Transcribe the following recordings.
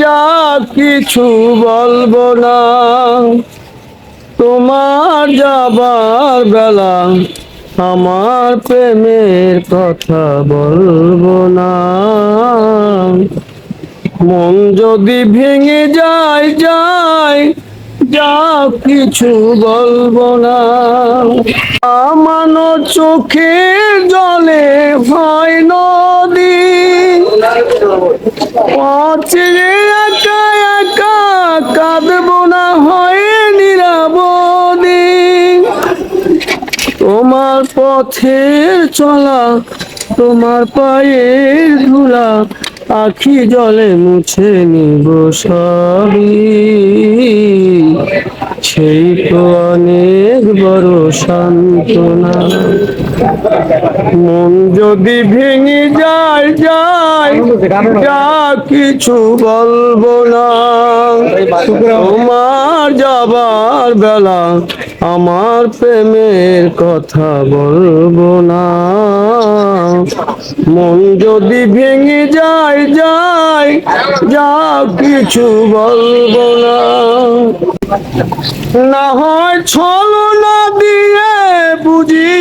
যা কিছু বলব না, তোমার যাবার বেলা আমার প্রেমের কথা বলব না। মন যদি ভেঙে যায় যায়, যা কিছু বলব না। আমানো চোখের জলে হয় নদী অচিরে একা একা কাঁদবো না, হয় তোমার পথে চলা, তোমার পায়ের ধুলা আখি জলে মুছে নিব সবই। সেই তো অনেক বড় সান্ত্বনা। মন যদি ভেঙে যায় যায়, যা কিছু বলব না। তোমার যাবার বেলা আমার প্রেমের কথা বলব না। মন যদি ভেঙে যায় যায়, যা কিছু বলব না। না হয় ছলনা দিয়ে বুঝিয়ে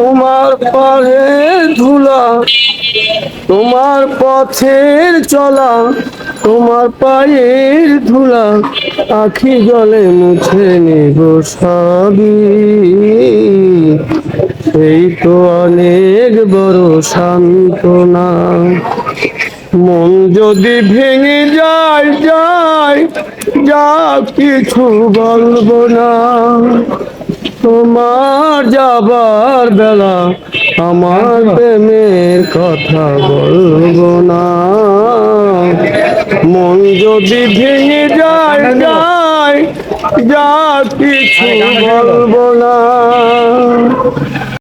তোমার পায়ে ধুলা, তোমার পথের চলা, তোমার পায়ের ধুলা আখি জলে মুছে নিব সবই। সেই তো অনেক বড় সান্ত্বনা। মন যদি ভেঙে যায় যায়, যা কিছু বলব না। তোমার যাবার বেলা আমার প্রেমের কথা বলব না। মন যদি ভেঙে যায় যায় যা কিছু বলব না।